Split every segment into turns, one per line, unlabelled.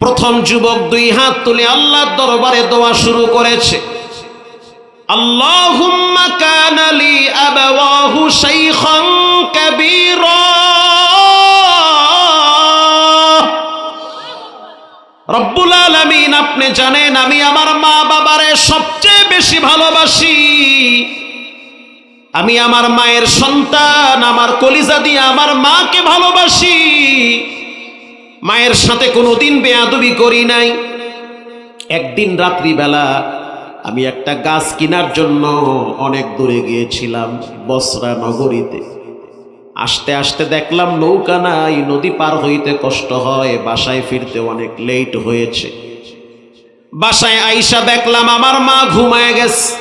প্রথম যুবক দুই হাত তুলে আল্লাহর দরবারে দোয়া শুরু করেছে। আল্লাহুম্মা কানা লি আবাওয়াহু শাইখান কাবীরা। রব্বুল আলামিন, আপনি জানেন আমি আমার মা বাবারে সবচেয়ে বেশি ভালোবাসি। আমি আমার মায়ের সন্তান, আমার কলিজা দিয়ে আমার মাকে ভালোবাসি। মায়ের সাথে কোনোদিন বেয়াদবি করি নাই। একদিন রাত্রিবেলা আমি একটা গাছ কেনার জন্য অনেক দূরে গিয়েছিলাম বসরা নগরীতে। আসতে আসতে দেখলাম নৌকা নাই, নদী পার হইতে কষ্ট হয়, বাসায় ফিরতে অনেক লেট হয়েছে। বাসায় আইসা দেখলাম আমার মা ঘুমায় গেছে।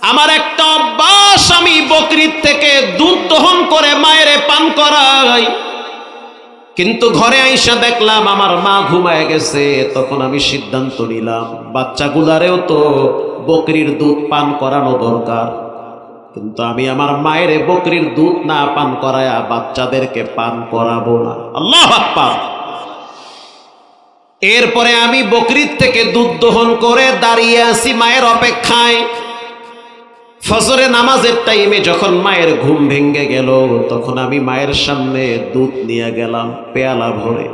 আমার একটা অভ্যাস, আমি বকরির থেকে দুধ দহন করে মায়েরে পান করাই। কিন্তু ঘরে আইসা দেখলাম আমার মা ঘুমায় গেছে, তখন আমি সিদ্ধান্ত নিলাম, বাচ্চাগুলারেও তো বকরির দুধ পান করানো দরকার। কিন্তু আমি আমার মায়ের বকরির দুধ না পান করায়া বাচ্চাদেরকে পান করাবো না। আল্লাহ এরপরে আমি বকরির থেকে দুধ দহন করে দাঁড়িয়ে আছি মায়ের অপেক্ষায়। ফজরে নামাজের টাইমে যখন মায়ের ঘুম ভেঙে গেল, তখন আমি মায়ের সামনে দুধ নিয়ে গেলাম পেয়ালা ভরে।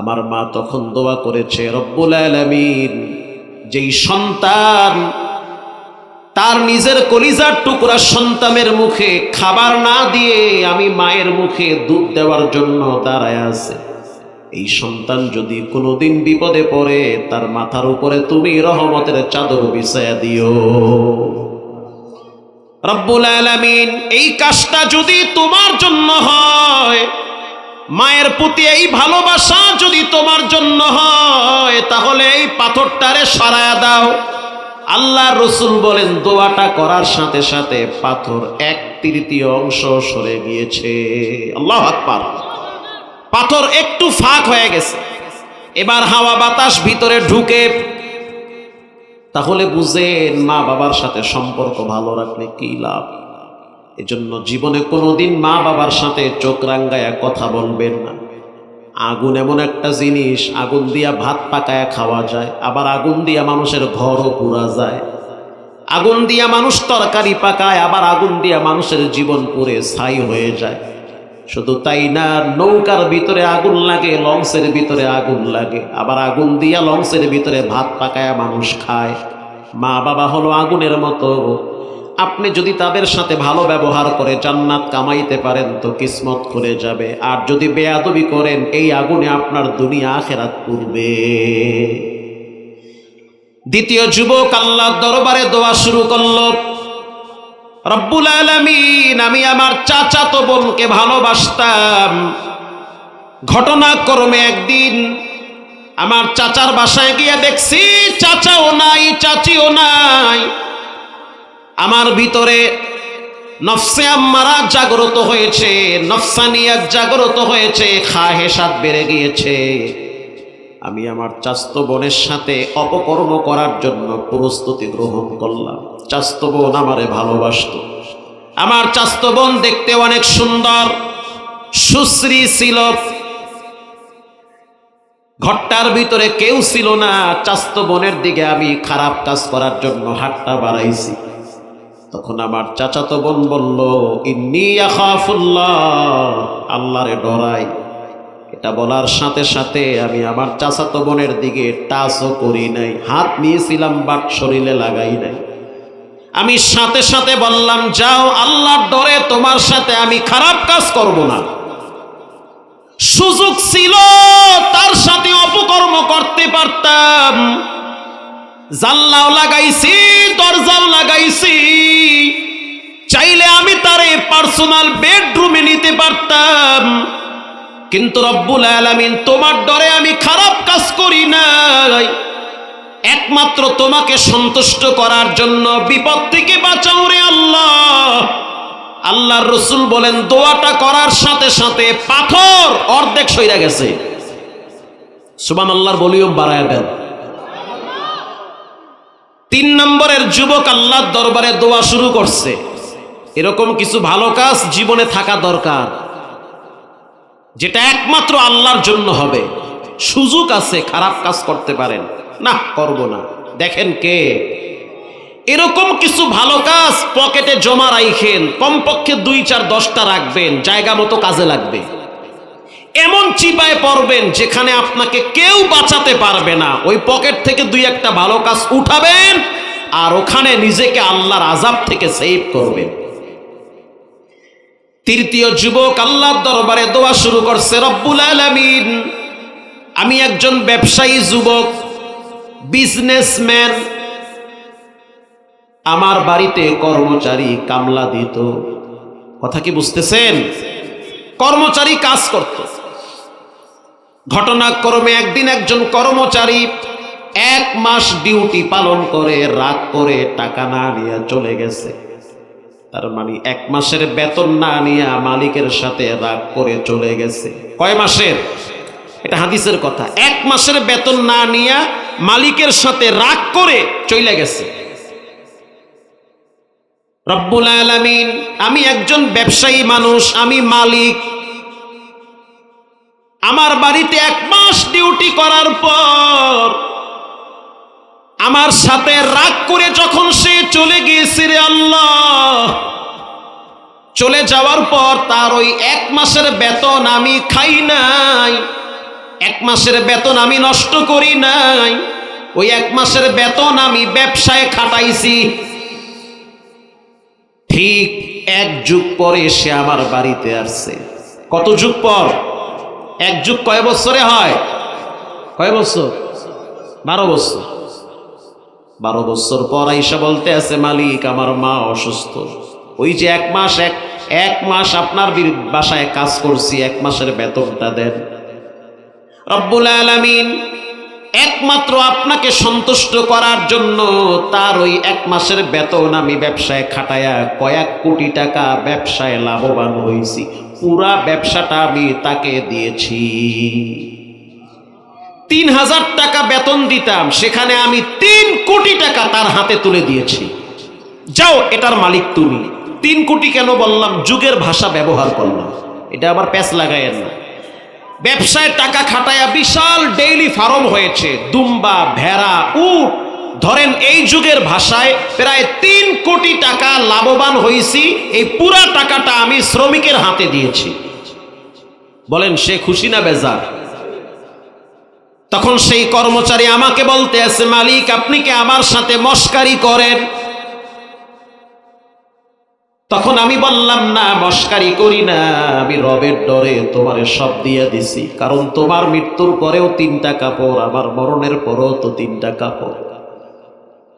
আমার মা তখন দোয়া করেছে, রব্বুল আলামিন, যেই সন্তান তার নিজের কলিজার টুকরা সন্তানের মুখে খাবার না দিয়ে আমি মায়ের মুখে দুধ দেওয়ার জন্য দাঁড়ায় আছে। এই সন্তান যদি কোনোদিন বিপদে পড়ে, তার মাথার উপরে তুমি রহমতের চাদর বিছায়া দিও। রব্বুল আলামিন, এই কাজটা যদি তোমার জন্য হয়, মায়ের প্রতি এই ভালোবাসা যদি তোমার জন্য হয়, তাহলে এই পাথরটারে সরায়া দাও। আল্লাহ রসুল বলেন, দোয়াটা করার সাথে সাথে পাথর এক তৃতীয় অংশ সরে গিয়েছে। আল্লাহ আকবার। পাথর একটু ফাঁক হয়ে গেছে। এবার হাওয়া বাতাস ভিতরে ঢুকে তাহলে বুঝেন মা বাবার সাথে সম্পর্ক ভালো রাখলে কি লাভ? এজন্য জীবনে কোনোদিন মা বাবার সাথে চোখ রাঙ্গায়া কথা বলবেন না। আগুন এমন একটা জিনিস, আগুন দিয়া ভাত পাকায়া খাওয়া যায়, আবার আগুন দিয়া মানুষের ঘরও পুরা যায়। আগুন দিয়া মানুষ তরকারি পাকায়, আবার আগুন দিয়া মানুষের জীবন পুরে ছাই হয়ে যায়। শুধু তাই না, নৌকার ভিতরে আগুন লাগে, লঞ্চের ভিতরে আগুন লাগে। আবার আগুন দিয়া লঞ্চের ভিতরে ভাত পাকায়া মানুষ খায়। মা বাবা হলো আগুনের মতো। আপনি যদি তাদের সাথে ভালো ব্যবহার করে জান্নাত কামাইতে পারেন, তো কিসমত করে যাবে। আর যদি বেয়াদবি করেন, এই আগুনে আপনার দুনিয়া আখেরাত পূর্বে দ্বিতীয় যুবক আল্লাহর দরবারে দোয়া শুরু করল। রব্বুল আলমিন, আমি আমার চাচাতো বোনকে ভালোবাসতাম। ঘটনাক্রমে একদিন আমার চাচার বাসায় গিয়ে দেখছি, চাচাও নাই, চাচিও নাই। আমার ভিতরে নফসে আম্মারা জাগ্রত হয়েছে নফসানিয়াত জাগ্রত হয়েছে খাহেসাত বেড়ে গিয়েছে। আমি আমার চাস্ত বোনের সাথে অপকর্ম করার জন্য প্রস্তুতি গ্রহণ করলাম। চাস্ত বোন আমারে ভালোবাসত। আমার চাস্ত বোন দেখতে অনেক সুন্দর, সুশ্রী ছিল। ঘরটার ভিতরে কেউ ছিল না চাস্ত বোনের দিকে আমি খারাপ কাজ করার জন্য হাতটা বাড়াইছি। তখন আমার চাচাতো বোন বলল আল্লাহরে ডরাই। এটা বলার সাথে সাথে আমি আমার চাচাতো বোনের দিকে টাচও করি নাই, হাত নিয়েছিলাম, বাট শরীরে লাগাই নাই। আমি সাথে সাথে বললাম, যাও আল্লাহর ডরে, তোমার সাথে আমি খারাপ কাজ করব না। সুযোগ ছিল, তার সাথে অপকর্ম করতে পারতাম। জানলাও লাগাইছি, দরজাও লাগাইছি। চাইলে আমি তারে পার্সোনাল বেডরুমে নিতে পারতাম। কিন্তু রব্বুল আলামিন, তোমার ডরে আমি খারাপ কাজ করি নাই। একমাত্র তোমাকে সন্তুষ্ট করার জন্য বিপদ থেকে বাঁচাও রে আল্লাহ। আল্লাহর রসুল বলেন, দোয়াটা করার সাথে সাথে পাথর অর্ধেক সইরা গেছে। সুবান আল্লাহর বলিও বাড়ায় দেন। তিন নম্বরের যুবক আল্লাহর দরবারে দোয়া শুরু করছে। এরকম কিছু ভালো কাজ জীবনে থাকা দরকার। যেটা একমাত্র আল্লাহর জন্য হবে। সুযোগ আছে, খারাপ কাজ করতে পারেন। না, করব না। দেখেন কে। এরকম কিছু ভালো কাজ পকেটে জমা রাইখেন, কমপক্ষে দুই চার দশটা রাখবেন, জায়গা মতো কাজে লাগবে। এমন চিপায় পড়বেন যেখানে আপনাকে কেউ বাঁচাতে পারবে না। ওই পকেট থেকে দুই একটা ভালো কাজ উঠাবেন আর ওখানে নিজেকে আল্লাহর আজাব থেকে সেভ করবেন। তৃতীয় যুবক আল্লাহর দরবারে দোয়া শুরু করছে, রব্বুল আলামিন, আমি একজন ব্যবসায়ী যুবক বিজনেসম্যান। আমার বাড়িতে কর্মচারী কামলা দিত। কথা কি বুঝতেছেন? কর্মচারী কাজ করত। ঘটনাক্রমে একদিন একজন কর্মচারী এক মাস ডিউটি পালন করে, রাগ করে টাকা না নিয়ে চলে গেছে। তার মানে এক মাসের বেতন না নিয়ে মালিকের সাথে রাগ করে চলে গেছে। কয় মাসের? এটা হাদিসের কথা। এক মাসের বেতন না নিয়ে মালিকের সাথে রাগ করে চলে গেছে। রব্বুল আলামিন, আমি একজন ব্যবসায়ী মানুষ, আমি মালিক। আমার বাড়িতে এক মাস ডিউটি করার পর আমার সাথে রাগ করে যখন সে চলে গিয়েছে রে আল্লাহ, চলে যাওয়ার পর তার ওই এক মাসের বেতন আমি খাই নাই। এক মাসের বেতন আমি নষ্ট করি নাই। ওই এক মাসের বেতন আমি ব্যবসায় খাটাইছি। ঠিক এক যুগ পরে সে আমার বাড়িতে আসছে। কত যুগ পর? এক যুগ কয় বছরে হয়? কয় বছর? বারো বছর। বারো বছর পর আইসা বলতে আছে, মালিক, আমার মা অসুস্থ। ওই যে এক মাস, এক এক মাস আপনার বাসায় কাজ করছি, এক মাসের বেতনটা দেন। রব্বুল আলামিন একমাত্র আপনাকে সন্তুষ্ট করার জন্য তার ওই এক মাসের বেতন আমি ব্যবসায় খাটায়া কয়েক কোটি টাকা ব্যবসায় লাভবান হয়েছি। পুরা ব্যবসাটা আমি তাকে দিয়েছি। তিন হাজার টাকা বেতন দিতাম, সেখানে আমি তিন কোটি টাকা তার হাতে তুলে দিয়েছি। যাও, এটার মালিক তুমি। তিন কোটি কেন বললাম? যুগের ভাষা ব্যবহার করলাম। এটা আবার প্যাচ লাগাইয়েন না। ব্যবসায় টাকা খাটায়া বিশাল ডেইলি ফার্ম হয়েছে। দুম্বা, ভেড়া, উট। ধরেন এই যুগের ভাষায় প্রায় তিন কোটি টাকা লাভবান হয়েছি এই পুরা টাকাটা আমি শ্রমিকের হাতে দিয়েছি। বলেন, সে খুশি না বেজার? তখন সেই কর্মচারী আমাকে বলতে আছে, মালিক, আপনি কি আমার সাথে মস্কারি করেন? তখন আমি বললাম, না, মস্কারি করি না, আমি রবের ডরে তোমার সব দিয়ে দিছি। কারণ তোমার মৃত্যুর পরেও তিনটা কাপড়, আমার মরণের পরেও তো তিনটা কাপড়।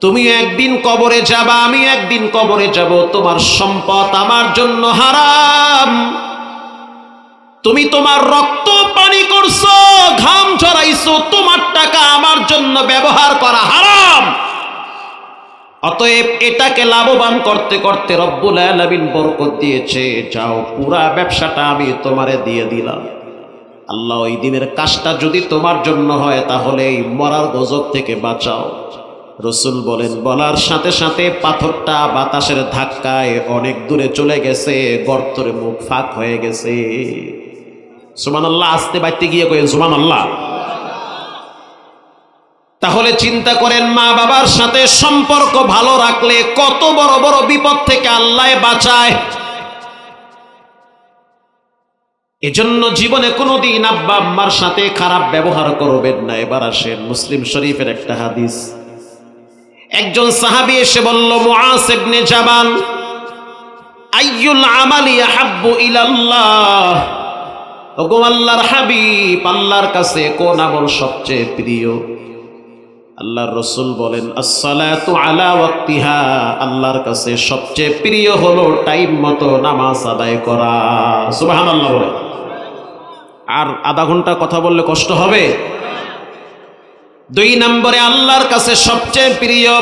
তুমি একদিন কবরে যাবা, আমি একদিন কবরে যাব, তোমার সম্পদ আমার জন্য হারাম। তুমি তোমার রক্ত, পানি করছ, ঘাম ঝরাইছো, তোমার টাকা আমার জন্য ব্যবহার করা হারাম। অতএব এটাকে লাভবান করতে করতে রব্বুল আলামিন বরকত দিয়েছে। যাও, পুরা ব্যবসাটা আমি তোমারে দিয়ে দিলাম। আল্লাহ, ওই দিনের কাজটা যদি তোমার জন্য হয়, তাহলে এই মরার গজব থেকে বাঁচাও। রসুল বলেন, বলার সাথে সাথে পাথরটা বাতাসের ধাক্কায় অনেক দূরে চলে গেছে, গর্তরে মুখ ফাঁক হয়ে গেছে। সুমান আল্লাহ আসতে বাড়তে গিয়ে কয়ে সুমান আল্লাহ তাহলে চিন্তা করেন মা বাবার সাথে সম্পর্ক ভালো রাখলে কত বড় বড় বিপদ থেকে আল্লাহ বাঁচায়। এজন্য জীবনে কোনোদিন আব্বা আম্মার সাথে খারাপ ব্যবহার করবেন না। এবার আসেন মুসলিম শরীফের একটা হাদিস। একজন সাহাবী এসে বলল, মুআস ইবনে জাবাল, আইয়ুল আমালি আহাব্বু ইলাল্লাহ? ওগো আল্লাহর হাবিব, আল্লাহর কাছে কোন আমল সবচেয়ে প্রিয়? আল্লাহর রসুল বলেন আল্লাহর কাছে সবচেয়ে প্রিয় হলো টাইম মতো নামাজ আদায় করা। সুবহানাল্লাহ বলে আর আধা ঘণ্টা কথা বললে কষ্ট হবে? দুই নম্বরে আল্লাহর কাছে সবচেয়ে প্রিয়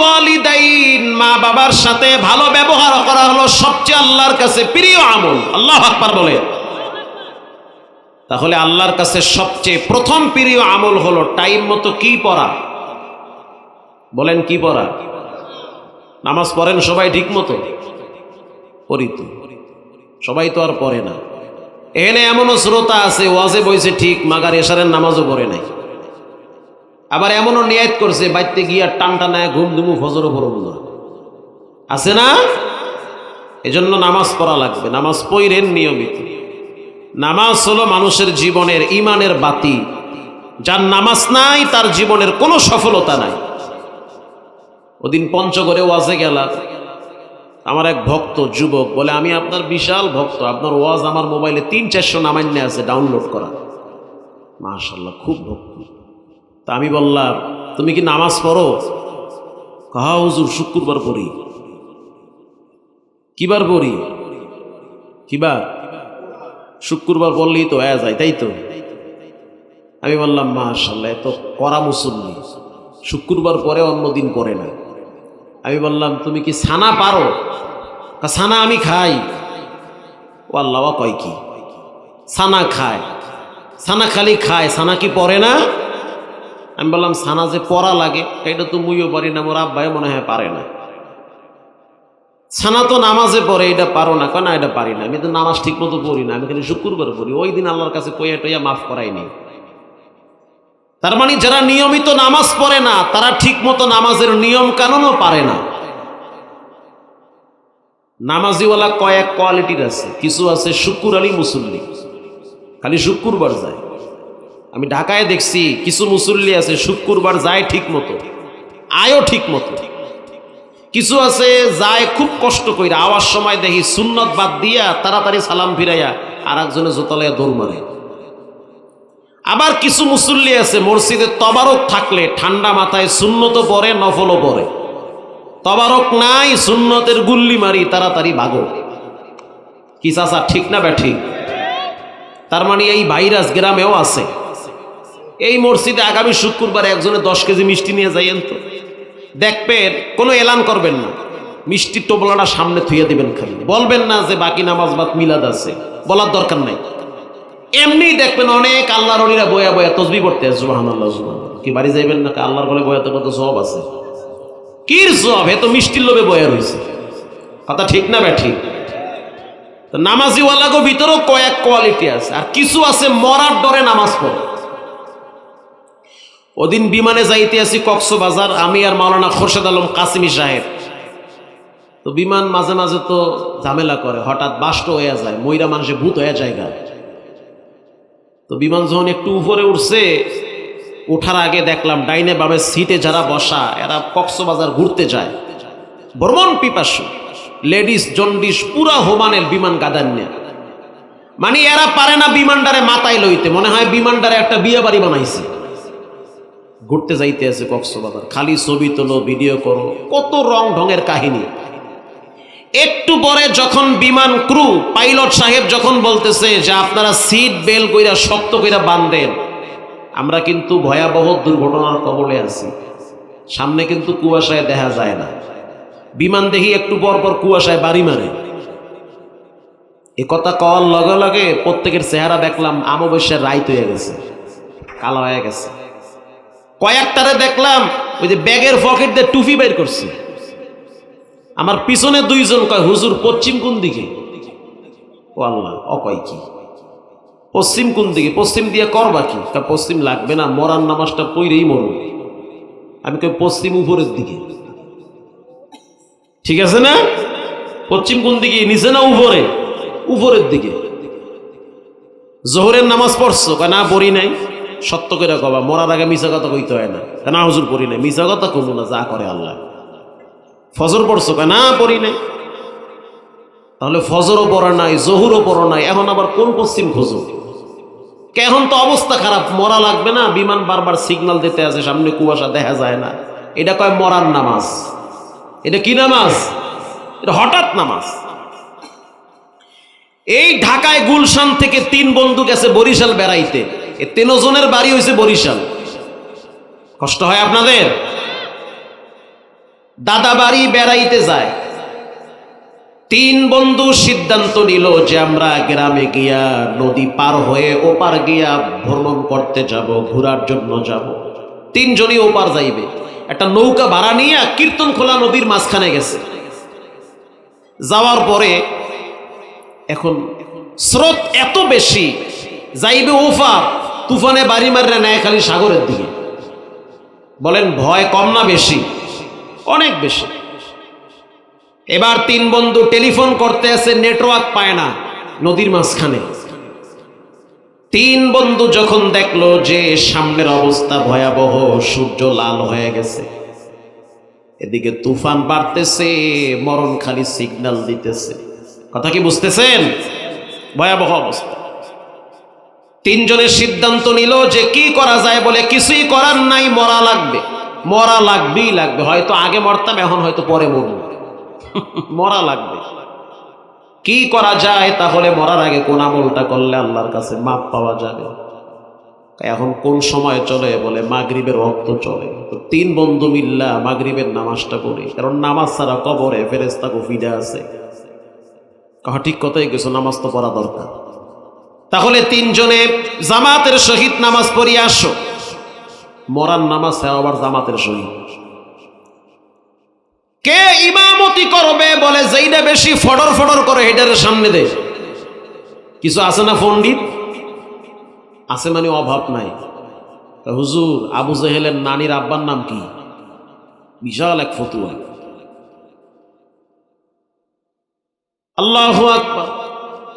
ওয়ালিদাইন, মা বাবার সাথে ভালো ব্যবহার করা হলো সবচেয়ে আল্লাহর কাছে প্রিয় আমল। আল্লাহ আকবার বলে তাহলে আল্লাহর কাছে সবচেয়ে প্রথম প্রিয় আমল হলো টাইম মতো কি পড়া? বলেন কি পড়া? নামাজ পড়েন সবাই ঠিক মতো? পড়ি সবাই তো আর পড়ে না। এখানে এমনও শ্রোতা আছে, ওয়াজে বইছে ঠিক, মাগার এশারের নামাজও পড়ে নাই। আবার এমনও নিয়াত করছে, বাইতে গিয়া টান টানায় ঘুম ধুমু ফজরও পড়ব না। আছে না? এজন্য নামাজ পড়া লাগবে। নামাজ পইরেন নিয়মিত। নামাজ হলো মানুষের জীবনের ইমানের বাতি। যার নামাজ নাই, তার জীবনের কোনো সফলতা নাই। ওদিন পঞ্চগড়ে ওয়াজে গেলাম। আমার এক ভক্ত, যুবক, বলে, আমি আপনার বিশাল ভক্ত, আপনার ওয়াজ আমার মোবাইলে তিন চারশো নামান্য আছে, ডাউনলোড করা। মাশাল্লাহ খুব ভক্ত। তা আমি বললাম, তুমি কি নামাজ পড়ো? কাহা, হুজুর, শুক্রবার পড়ি। কিবার পড়ি? কিবার? শুক্রবার বললেই তো হয়ে যায়, তাই তো? আমি বললাম মাশাল্লাহ এত করা মুসল্লি। শুক্রবার পরে অন্যদিন পরে না। আমি বললাম, তুমি কি ছানা পারো? ছানা আমি খাই। ও আল্লাহ কয় কি? ছানা খায়। ছানা খালি খায়, ছানা কি পরে না? আমি বললাম, ছানা যে পড়া লাগে, এটা তো মুইও পারি না, মোর আব্বাই মনে হয় পারে না। ছানা তো নামাজে পড়ে, এটা পারো না। কেন এটা পারি না। আমি তো নামাজ ঠিক মতো পড়ি না, আমি খালি শুক্রবার পড়ি। ওই দিন আল্লাহর কাছে কইয়া টইয়া মাফ করাইনি তার মানে যারা নিয়মিত নামাজ পড়ে না, তারা ঠিক মতো নামাজের নিয়ম কানুনও পারে না। নামাজিওয়ালা কয়েক কোয়ালিটির আছে। কিছু আছে শুকুর আলী মুসল্লি। খালি শুক্রবার যায়। আমি ঢাকায় দেখছি, কিছু মুসল্লি আছে শুক্রবার যায় ঠিক মতো আয়ও ঠিক মতো কিছু আছে যায় খুব কষ্ট কইরা, আওয়ার সময় দেখি সুন্নত বাদ দিয়া তাড়াতাড়ি সালাম ফিরাইয়া আর একজনে জোতালাইয়া দৌড় মারে। আবার কিছু মুসল্লি আছে, মসজিদে তবারক থাকলে ঠান্ডা মাথায় সুন্নত পরে, নফলও পরে। তবারক নাই, সুন্নতের গুল্লি মারি, তাড়াতাড়ি ভাগো। কি চাচা, ঠিক না ব্যাঠিক তার মানে এই ভাইরাস গ্রামেও আছে। এই মসজিদে আগামী শুক্রবার একজনে দশ কেজি মিষ্টি নিয়ে যাইয়েন তো। দেখবেন কোনো এলান করবেন না। মিষ্টির টোপলাটা সামনে থুয়ে দিবেন খালি। বলবেন না যে বাকি নামাজ বাদ মিলাদ আছে। বলার দরকার নাই। এমনি দেখবেন অনেক আল্লাহর অলিরা বয়া বয়া তসবি পড়তে আছে সুবাহান আল্লাহ কি বাড়ি যাইবেন না? আল্লাহর বলে বয়াতে কত সব আছে। কির সব? এত মিষ্টির লোভে বয়া রয়েছে কথা ঠিক না ব্যা ঠিক। তো নামাজিওয়ালাগো ভিতরেও কয়েক কোয়ালিটি আছে। আর কিছু আছে মরার ডরে নামাজ পড়ে। ওদিন বিমানে যাইতে আছি কক্সবাজার আমি আর মাওলানা খোরশেদ আলম কাসিমি সাহেব। তো বিমান মাঝে মাঝে তো ঝামেলা করে, হঠাৎ বাষ্ট হয়ে যায়, ময়রা মানুষে ভূত হয়ে যায় গা। তো বিমান যখন একটু উপরে উঠছে ওঠার আগে দেখলাম ডাইনে বামে সিটে যারা বসা, এরা কক্সবাজার ঘুরতে যায়। ভ্রমণ পিপাসু, লেডিস, জন্ডিস, পুরা হোমানের বিমান গাদান নিয়ে মানে এরা পারে না বিমানটারে মাথায় লইতে, মনে হয় বিমানটারে একটা বিয়ে বাড়ি বানাইছে। ঘুরতে যাইতে আছে কক্সবাজার। খালি ছবি তোলো ভিডিও করো। কত রং ঢঙের কাহিনী। একটু পরে যখন বিমান ক্রু, পাইলট সাহেব যখন বলতেছে যে আপনারা সিট বেল কইরা শক্ত কইরা বান্ধেন আমরা কিন্তু ভয়াবহ দুর্ঘটনার কবলে আছি। সামনে কিন্তু কুয়াশায় দেখা যায় না। বিমান দেখি একটু পর পর কুয়াশায় বাড়ি মারে। এ কথা কওয়ার লগে লগে প্রত্যেকের চেহারা দেখলাম আমাবস্যার রাইত হয়ে গেছে, কালো হয়ে গেছে। কয়েকটারে দেখলাম, ওই যে ব্যাগের পকেট দিয়ে টুপি বের করছে। আমার পিছনে দুইজন কয়, হুজুর, পশ্চিম কোন দিকে? ও আল্লাহ অকয় কি? পশ্চিম কোন দিকে? পশ্চিম দিয়ে করবা কি? তা পশ্চিম লাগবে না, মরার নামাজটা পইরেই মরু আমি কই, পশ্চিম উপরের দিকে। ঠিক আছে না? পশ্চিম কোন দিকে? নিচে না উপরে? উপরের দিকে। জোহরের নামাজ পড়ছো? কয়, না, পড়ি নাই। সত্য করে কবা, মরার আগে মিশা কথা কইতে হয় না। না, হুজুর পড়ি নাই। মিশা কথা কমু না, যা করে আল্লাহ। ফজর পড়ছো কয় না, পড়ি নাই। তাহলে ফজরও পড়া নাই, জহুরও পড়া নাই। এখন আবার কোন পশ্চিম খোঁজো? এখন তো অবস্থা খারাপ। মরা লাগবে না, বিমান বারবার সিগন্যাল দিতে আছে, সামনে কুয়াশা দেখা যায় না। এটা কয় মরার নামাজ? এটা কি নামাজ? এটা হঠাৎ নামাজ। এই ঢাকায় গুলশান থেকে তিন বন্ধু গেছে বরিশাল বেড়াইতে। এ তিনজনের বাড়ি হয়েছে বরিশাল। কষ্ট হয় আপনাদের? দাদা বাড়ি বেড়াইতে যায়। তিন বন্ধু সিদ্ধান্ত নিল যে আমরা গ্রামে গিয়া নদী পার হয়ে ওপার গিয়া ভ্রমণ করতে যাব, ঘোরার জন্য যাব। তিনজনই ওপার যাইবে। একটা নৌকা ভাড়া নিয়ে কীর্তন খোলা নদীর মাঝখানে গেছে। যাওয়ার পরে এখন স্রোত এত বেশি, যাইবে ওফার তুফানে বাড়ি মারলে নেয় খালি সাগরের দিকে। বলেন, ভয় কম না বেশি? অনেক বেশি। এবার তিন বন্ধু টেলিফোন করতে আসে নেটওয়ার্ক পায় না, নদীর মাঝখানে। তিন বন্ধু যখন দেখল যে সামনের অবস্থা ভয়াবহ, সূর্য লাল হয়ে গেছে। এদিকে তুফান বাড়তেছে, মরণ খালি সিগন্যাল দিতেছে। কথা কি বুঝতেছেন? ভয়াবহ অবস্থা। তিনজনের সিদ্ধান্ত নিল যে কি করা যায় বলে কিছুই করার নাই, মরা লাগবে। মরা লাগবেই লাগবে। হয়তো আগে মরতাম, এখন হয়তো পরে মরব। মরা লাগবে। কি করা যায় তাহলে মরার আগে কোন আমলটা করলে আল্লাহর কাছে মাপ পাওয়া যাবে? এখন কোন সময় চলে বলে মাগরিবের রক্ত চলে? তো তিন বন্ধু মিল্লা মাগরিবের নামাজটা পড়ে। কারণ নামাজ ছাড়া কবরে ফেরেস্তা ফিদে আছে। ঠিক কথাই কিছু নামাজ তো পড়া দরকার। তাহলে তিনজনে জামাতের সহিত নামাজ পড়িয়ে আসো। মরার নামাজ হ্যাঁ আবার জামাতের সহিত। কে ইমামতি করবে বলে যেইটা বেশি ফডর ফডর করে হেডার সামনে দে কিছু আছে না পণ্ডিত আছে মানে অভাব নাই। হুজুর, আবু জেহেলের নানির আব্বার নাম কি? বিশাল এক ফতুয়া। আল্লাহ আকবার।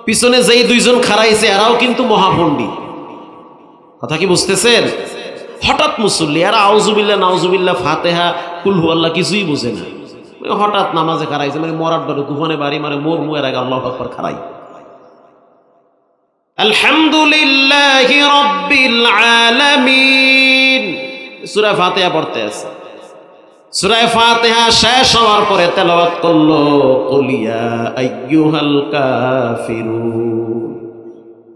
পিছনে যেই দুইজন খারাইছে এরাও কিন্তু মহাপণ্ডিত। কথা কি বুঝতেছেন? হঠাৎ মুসল্লি, এরা আউজুবিল্লা নাউজুবিল্লা ফাতেহা কুলহু আল্লাহ কিছুই বুঝে না। হঠাৎ নামাজে খারাইছে মানে মরার ডরে তুফানে বাড়ি মানে মোর মুয়ের আগে আল্লাহ আকবর খারাই আলহামদুলিল্লাহ রব্বিল আলামিন। সূরা ফাতিহা পড়তে আছে। সূরা ফাতিহা শেষ হওয়ার পরে তেলাওয়াত করল কুলিয়া আইয়ুহাল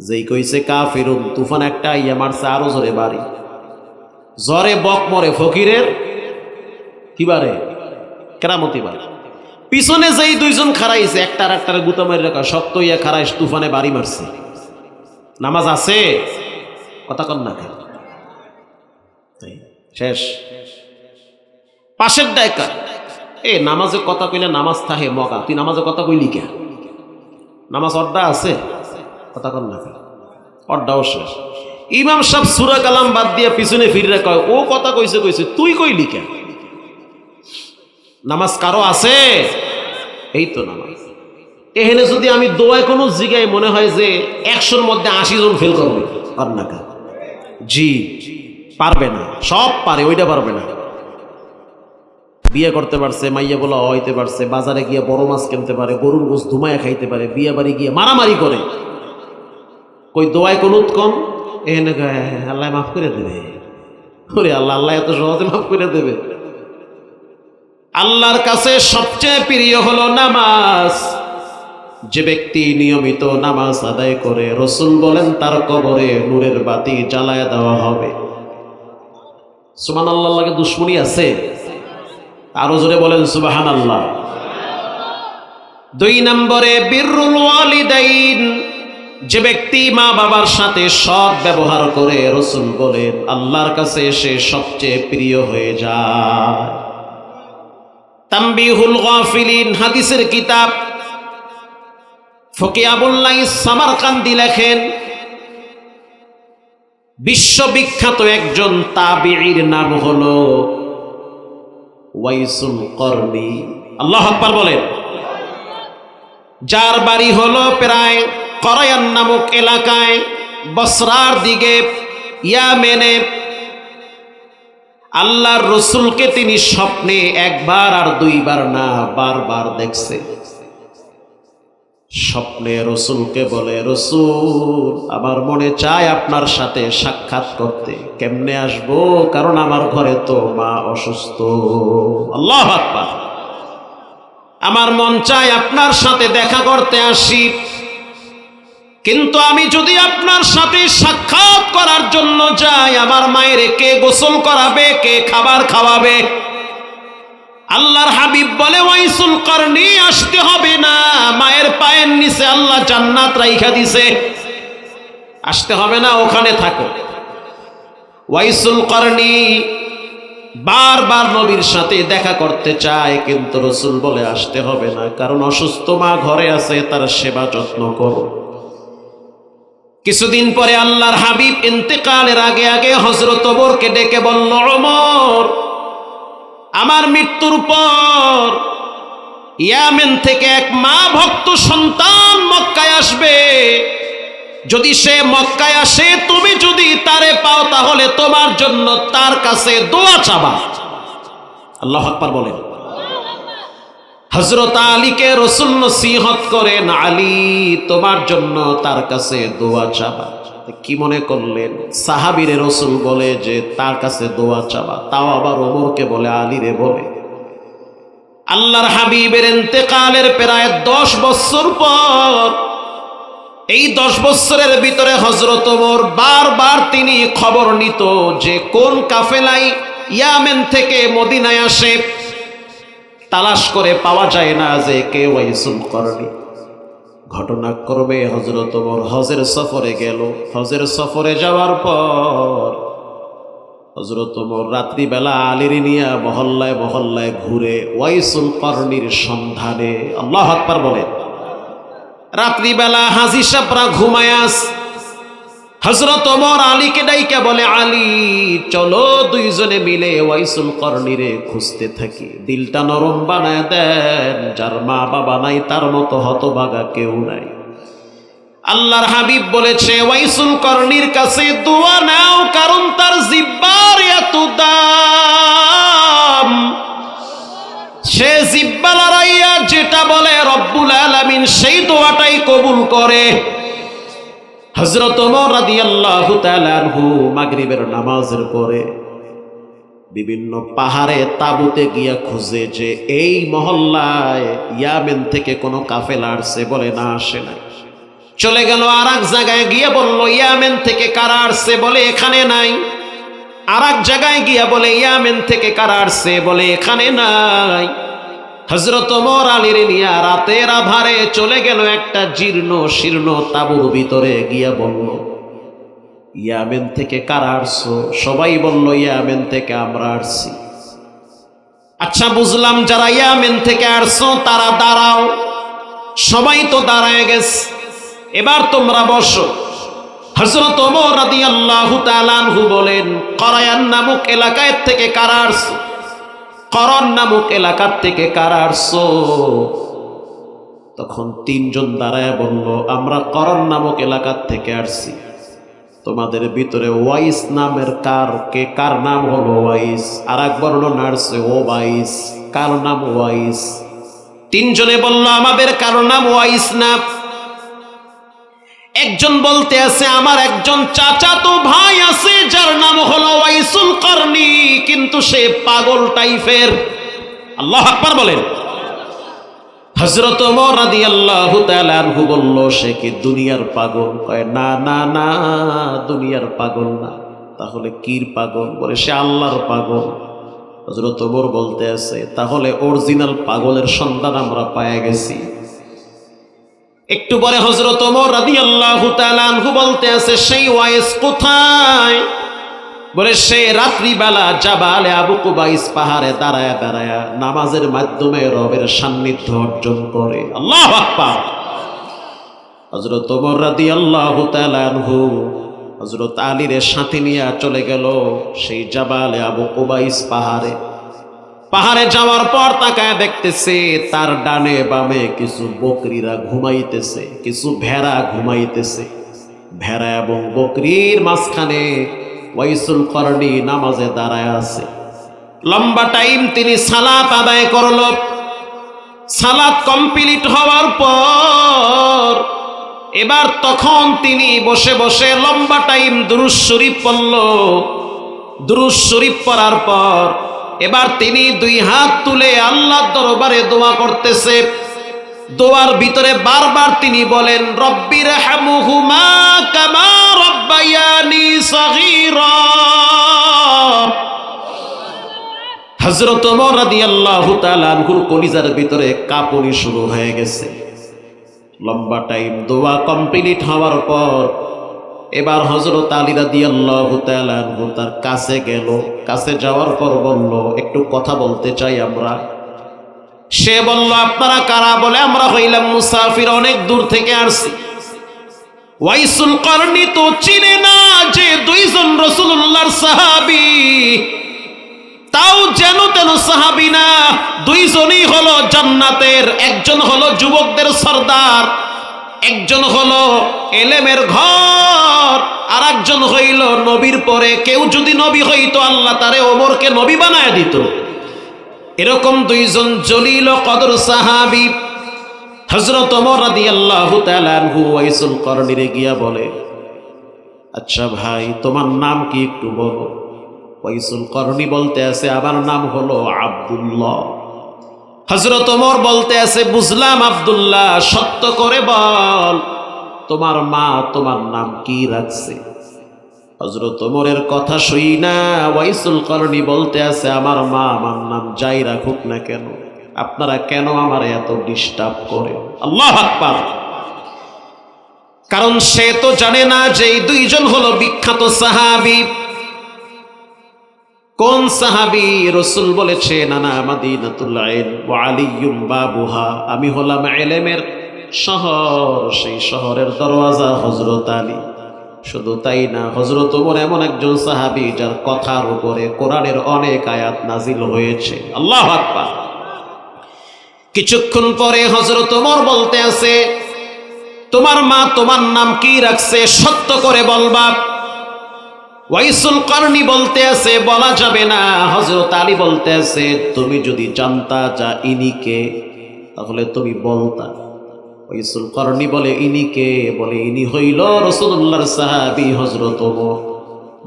যেই কইছে কাফিরুন, তুফান একটা আইয়া মারছে আরও জোরে বাড়ি। জ্বরে বক মরে ফকিরের কি বারে কেরামতি বার পিছনে যেই দুইজন খারাইছে একটার একটার গুতা মারি রাখা সত্য ইয়া খারাইস তুফানে বাড়ি মারছে। নামাজ আছে? কথা কন না? শেষ। পাশের ডায়কা এ নামাজে কথা কইলে নামাজ থাহে মগা। তুই নামাজে কথা কইলি কে? নামাজ অড্ডা আছে? কথা কন না কেন? অড্ডাও শেষ। ইমাম সাহেব সুরা কালাম বাদ দিয়ে পিছনে ফিরে কয়, ও কথা কইছে কইছে। তুই কইলি কে? নামাজ কারও আছে? এই তো নামাজ। এখানে যদি আমি দোয়ায় কোনো জিগায় মনে হয় যে একশোর মধ্যে আশি জন ফেল করবে, পার না? জি, পারবে না। সব পারে, ওইটা পারবে না। বিয়ে করতে পারছে মাইয়া বলা হইতে পারছে বাজারে গিয়ে বড় মাছ কিনতে পারে গরুর গোস ধুমায়া খাইতে পারে বিয়ে বাড়ি গিয়ে মারামারি করে। কই দোয়ায় কোন কম এখানে কয়, "হ্যাঁ, আল্লাহ মাফ করে দেবে। ওরে আল্লাহ আল্লাহ এত সহজে মাফ করে দেবে। আল্লাহর কাছে সবচেয়ে প্রিয় হলো নামাজ। যে ব্যক্তি নিয়মিত নামাজ আদায় করে রসুল বলেন তার কবরে নূরের বাতি জ্বালায় দেওয়া হবে। সুমান আল্লাহ দুশ্মনী আছে? আরও জোরে বলেন সুবাহান আল্লাহ দুই নম্বরে, বিরুল ওয়ালিদাইন, যে ব্যক্তি মা বাবার সাথে সৎ ব্যবহার করে রসুল বলেন, আল্লাহর কাছে সে সবচেয়ে প্রিয় হয়ে যায়। হাদিসের কিতাব। ফকিয়াবুল্লাহ সামারকান্দি লেখেন, বিশ্ববিখ্যাত একজন তাবিঈর নাম হলো ওয়াইসুল করনি আল্লাহ আকবার বলেন। যার বাড়ি হলো প্রায় করায়ান নামক এলাকায়, বসরার দিকে, ইয়ামেনে আল্লাহর রসুলকে তিনি স্বপ্নে একবার আর দুইবার না, বারবার দেখছে। স্বপ্নে রসুলকে বলে, রসুল, আমার মনে চায় আপনার সাথে সাক্ষাৎ করতে। কেমনে আসব? কারণ আমার ঘরে তো মা অসুস্থ। আল্লাহ আমার মন চায় আপনার সাথে দেখা করতে আসি। কিন্তু আমি যদি আপনার সাথে সাক্ষাৎ করার জন্য যাই, আমার মায়ের কে গোসল করাবে, কে খাবার খাওয়াবে? আল্লাহর হাবিব বলে, ওয়াইসুল করনি আসতে হবে না। মায়ের পায়ের নিচে আল্লাহ জান্নাত রাইখা দিছে। আসতে হবে না, ওখানে থাকো। ওয়াইসুল করনি বারবার নবীর সাথে দেখা করতে চায়, কিন্তু রসুল বলে, আসতে হবে না, কারণ অসুস্থ মা ঘরে আছে, তার সেবা যত্ন করো। কিছুদিন পরে আল্লাহর হাবিব ইন্তেকালের আগে আগে হজরত ওমরকে ডেকে বলল, ওমর আমার মৃত্যুর পর ইয়ামেন থেকে এক মা ভক্ত সন্তান মক্কায় আসবে। যদি সে মক্কায় আসে, তুমি যদি তারে পাও, তাহলে তোমার জন্য তার কাছে দোয়া চাবা। আল্লাহ আকবার বলেন। হজরত আলীকে রসুল নসিহত করেন, আলী তোমার জন্য তার কাছে দোয়া চাবা। কি মনে করলেন? সাহাবিরে রসুল বলে যে, তার কাছে দোয়া চাবা তাও আবার ওমরকে বলে, আলীরে বলে। আল্লাহর হাবিবের এতেকালের প্রায় দশ বছর পর, এই দশ বছরের ভিতরে হজরত ওমর বারবার তিনি খবর নিত যে, কোন কাফেলাই ইয়ামেন থেকে মদিনায় আসে? তালাশ করে পাওয়া যায় না যে কে ওয়াইসুল করনি। ঘটনাক্রমে হজরত ওমর। হজের সফরে গেল। হজের সফরে যাওয়ার পর হজরত রাত্রিবেলা আলির নিয়া মহল্লায় মহল্লায় ঘুরে ওয়াইসুল কর্ণীর সন্ধানে, আল্লাহ বলেন, রাত্রিবেলা হাজি সাপরা ঘুমায়াস হজরত অমর আলীকে ডাইকা বলে, আলী, চলো দুইজনে মিলে ওয়াইসুল করনিরে খুঁজতে থাকি। দিলটা নরম বানায় দেন, যার মা বাবা নাই, তার মতো হতবাগা কেউ নাই। আল্লাহর হাবিব বলেছে, ওয়াইসুল করনির কাছে দোয়া নাও, কারণ তার জিব্বার এত দাম। সে জিব্বা লড়াইয়া যেটা বলে, রব্বুল আলামিন সেই দোয়াটাই কবুল করে। হজরত মাগরিবের নামাজের পরে বিভিন্ন পাহাড়ে তাবুতে গিয়া খুঁজে যে এই মহল্লায় ইয়ামেন থেকে কোনো কাফেলা আসছে বলে না আসে নাই। চলে গেল আর এক জায়গায় গিয়ে বলল, ইয়ামেন থেকে কারা আসছে বলে এখানে নাই? আর এক জায়গায় গিয়া বলে, ইয়ামেন থেকে কারা আসছে বলে এখানে নাই? হজরত মোর আলীর নিয়া রাতের আধারে চলে গেল একটা জীর্ণ শীর্ণ তাবুর ভিতরে গিয়া বলল, ইয়ামেন থেকে কারা আসছো? সবাই বলল, ইয়ামেন থেকে আমরা আসছি। আচ্ছা বুঝলাম যারা ইয়ামেন থেকে আসছো তারা দাঁড়াও। সবাই তো দাঁড়ায় গেছে। এবার তোমরা বসো। হজরত ওমর রাদিয়াল্লাহু তাআলা আনহু বলেন করায়ান নামক এলাকায় থেকে কারা আসছো? করন নামক এলাকার থেকে কারা তখন তিনজন দাঁড়ায় বলল, আমরা করন নামক এলাকার থেকে আসছি। তোমাদের ভিতরে ওয়াইস নামের কার কে? কার নাম হলো ওয়াইস? আর এক বর্ণনা আসছে ও ওয়াইস। কার নাম ওয়াইস? তিনজনে বলল, আমাদের কারও নাম ওয়াইস না। একজন বলতে আছে, আমার একজন চাচা তো ভাই আছে, যার নাম হলো ওয়াইসুল করনি, কিন্তু সে পাগল টাইপের। আল্লাহ আকবার বলেন। হজরত রাদি আল্লাহ আনহু বলল, সে কি দুনিয়ার পাগল? কয়, না না না, দুনিয়ার পাগল না। তাহলে কির পাগল? বলে, সে আল্লাহর পাগল। হজরত বলতে আছে, তাহলে অরিজিনাল পাগলের সন্ধান আমরা পায়ে গেছি। একটু পরে হজরত বলতে আছে, সেই ওয়াইস কোথায়? বলে, সে রাত্রিবেলা জাবালে আবু কুবাইস পাহাড়ে দাঁড়ায় দাঁড়ায় নামাজের মাধ্যমে রবের সান্নিধ্য অর্জন করে। আল্লাহ হজরত ওমর রাদিয়াল্লাহু তাআলা আনহু হজরত আলীর সাথে নিয়ে চলে গেল সেই জাবালে আবু কুবাইস পাহাড়ে। পাহাড়ে যাওয়ার পর তাকায় দেখতেছে, তার ডানে বামে কিছু বকরিরা ঘুমাইতেছে, কিছু ভেড়া ঘুমাইতেছে। ভেড়া এবং বকরির মাঝখানে ওয়াইসুল করনি নামাজে দাঁড়ায় আছে। লম্বা টাইম তিনি সালাত আদায় করল। সালাত কমপ্লিট হওয়ার পর এবার তখন তিনি বসে বসে লম্বা টাইম দুরুজ শরীফ পড়ল। দুরুজ শরীফ পড়ার পর এবার তিনি দুই হাত তুলে আল্লাহ দরবারে দোয়া করতেছে। দোয়ার ভিতরে বারবার তিনি বলেন রব্বির হামুহুমা কামা রব্বায়ানি সগীরা। হযরত ওমর রাদিয়াল্লাহু তাআলা আনহুর কলিজার ভিতরে কাঁপুনি শুরু হয়ে গেছে। লম্বা টাইম দোয়া কমপ্লিট হওয়ার পর এবার হজরত আলী রাদিয়াল্লাহু তাআলা আনহু তার কাছে গেল। কাছে যাওয়ার পর বলল, একটু কথা বলতে চাই আমরা। সে বলল, আপনারা কারা? বলে, আমরা হইলাম মুসাফির, অনেক দূর থেকে আসছি। ওয়াইসুল করনি তো চিনে না যে দুইজন রসুল্লাহর সাহাবি। তাও যেন তেন সাহাবি না, দুইজনই হলো জান্নাতের, একজন হলো যুবকদের সর্দার একজন হলো এলেমের ঘর আর একজন হইল নবীর পরে। কেউ যদি নবী হইতো, আল্লাহ তারে ওমরকে নবী বানায় দিত। এরকম দুইজন জলিল কদর সাহাবি হজরত ওমর তাআলা আনহু ওয়াইসুল করনিরে গিয়া বলে আচ্ছা ভাই, তোমার নাম কি একটু বলো? ওয়াইসুল করনি বলতে আছে, আমার নাম হলো আব্দুল্লাহ। হজরত ওমর বলতে আছে, বুঝলাম আব্দুল্লাহ, সত্য করে বল, তোমার মা তোমার নাম কি রাখছে? হজরত ওমরের কথা শুই না, ওয়াইসুল করনি বলতে আছে, আমার মা আমার নাম যাই রাখুক না কেন, আপনারা কেন আমার এত ডিস্টার্ব করে আল্লাহ কারণ সে তো জানে না যে দুইজন হলো বিখ্যাত সাহাবি। কোন সাহাবি রসুল বলেছে, নানা মাদিনাতুল্লাহ আলিয়ুম বাবুহা আমি হলাম এলেমের শহর, সেই শহরের দরওয়াজা হজরত আলী। শুধু তাই না হজরত ওমর এমন একজন সাহাবি যার কথার উপরে কোরআনের অনেক আয়াত নাজিল হয়েছে। আল্লাহ আকবার। কিছুক্ষণ পরে হজরত ওমর বলতে আছে, তোমার মা তোমার নাম কি রাখছে? সত্য করে বলবা। ওয়াইসুল করনি বলতে আছে, বলা যাবে না। হজরত আলী বলতে আছে, তুমি যদি জানতা যা ইনিকে তাহলে তুমি বলতা। ওয়াইসুল করনি বলে ইনিকে বলে, ইনি হইল রসুল্লাহর সাহাবি হজরত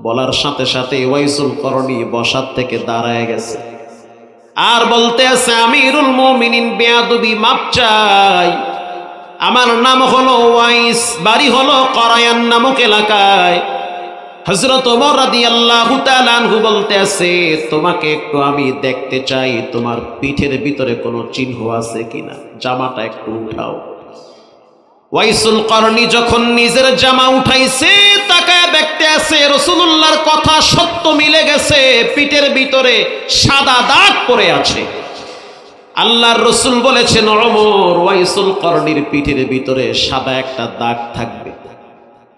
বলার সাথে সাথে ওয়াইসুল করনি বসার থেকে দাঁড়ায় গেছে। আর বলতে আছে, আমিরুল মুমিনিন, বেয়াদবি মাপ চাই। আমার নাম হলো ওয়াইস, বাড়ি হলো করায়ান নামক এলাকায়। হজরত ওমর রাদিয়াল্লাহু তাআলা আনহু বলতে আছে, তোমাকে একটু আমি দেখতে চাই, তোমার পিঠের ভিতরে কোনো চিহ্ন আছে কিনা? জামাটা একটু উঠাও। ওয়াইসুল করনি যখন নিজের জামা উঠাইছে, তাকায় দেখতে আছে, রসুলুল্লাহর কথা সত্য মিলে গেছে, পিঠের ভিতরে সাদা দাগ পড়ে আছে। আল্লাহর রসুল বলেছেন অমর ওয়াইসুল করনির পিঠের ভিতরে সাদা একটা দাগ থাকবে।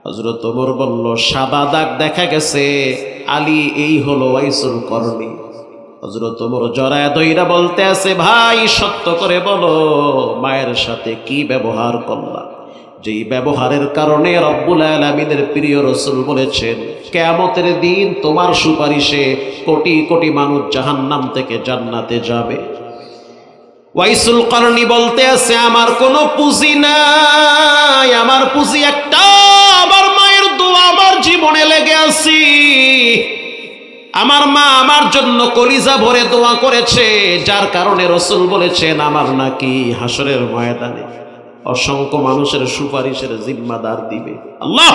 হজরত ওমর বলল, সাদা দাগ দেখা গেছে। আলী, এই হলো ওয়াইসুল করনি হজরত ওমর জরায় দইরা বলতে আছে, ভাই, সত্য করে বলো, মায়ের সাথে কি ব্যবহার করলা? যেই ব্যবহারের কারণে রব্বুল আলমিনের প্রিয় রসুল বলেছেন, কেয়ামতের দিন তোমার সুপারিশে কোটি কোটি মানুষ জাহান্নাম থেকে জান্নাতে যাবে। ওয়াইসুল করনি বলতে আছে, আমার কোনো পুঁজি নাই, আমার পুঁজি একটা আমার জীবনে লেগে আছি। আমার মা আমার জন্য কলিজা ভরে দোয়া করেছে, যার কারণে রসুল বলেছেন, আমার নাকি হাসরের ময়দানে অসংখ্য মানুষের সুপারিশের জিম্মাদার দিবে। আল্লাহ